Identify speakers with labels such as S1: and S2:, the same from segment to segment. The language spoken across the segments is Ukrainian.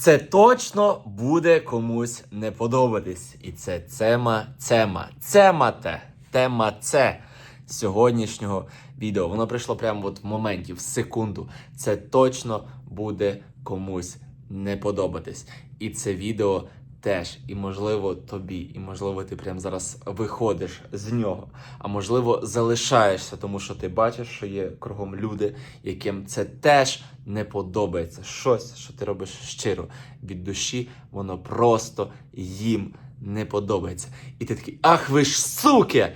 S1: Це точно буде комусь не подобатись. І це тема, тема, тема те, тема це сьогоднішнього відео. Воно прийшло прямо от в моменті, в секунду. Це точно буде комусь не подобатись. І це відео теж, і можливо тобі, і можливо, ти прямо зараз виходиш з нього, а можливо, залишаєшся, тому що ти бачиш, що є кругом люди, яким це теж не подобається. Щось, що ти робиш щиро від душі, воно просто їм не подобається. І ти такий, ах ви ж суки!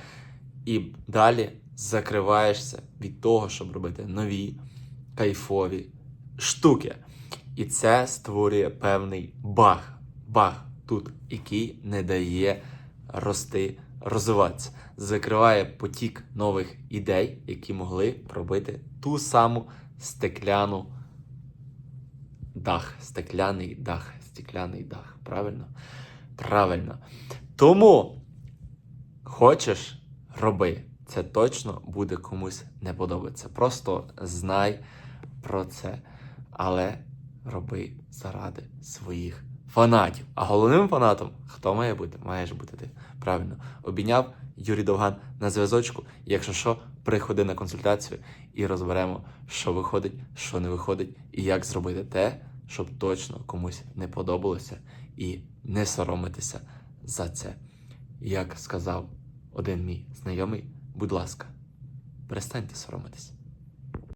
S1: І далі закриваєшся від того, щоб робити нові кайфові штуки. І це створює певний баг. Баг тут, який не дає рости, розвиватися. Закриває потік нових ідей, які могли пробити ту саму стекляну дах. Стекляний дах. Стекляний дах. Правильно? Правильно. Тому хочеш, роби. Це точно буде комусь не подобатися. Просто знай про це. Але роби заради своїх фанатів. А головним фанатом хто має бути? Маєш бути ти. Правильно. Обійняв Юрій Довган на зв'язочку. Якщо що, приходи на консультацію і розберемо, що виходить, що не виходить, і як зробити те, щоб точно комусь не подобалося, і не соромитися за це. Як сказав один мій знайомий, будь ласка, перестаньте соромитись.